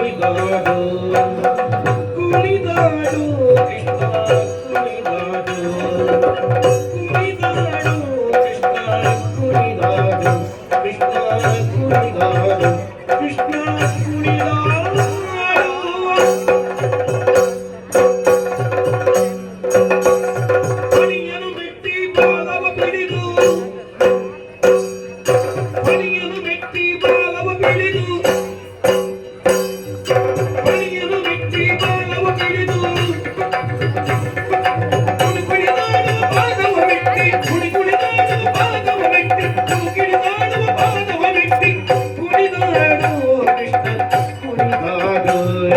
ಕುಣಿದಾಡು ಕುಣಿದಾಡು ಕೃಷ್ಣ ಕೃಷ್ಣ ಕೃಷ್ಣ ಕೃಷ್ಣ ಬಿಟ್ಟಿ ಬಾಲವ ಪಡೆದು ಬಿಟ್ಟಿ ಬಾಲವ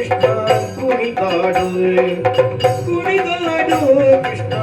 ಕೃಷ್ಣ ಕುಣಿದಾಡು ಕುಣಿದಾಡು ಕೃಷ್ಣ ಕುಣಿದಾಡು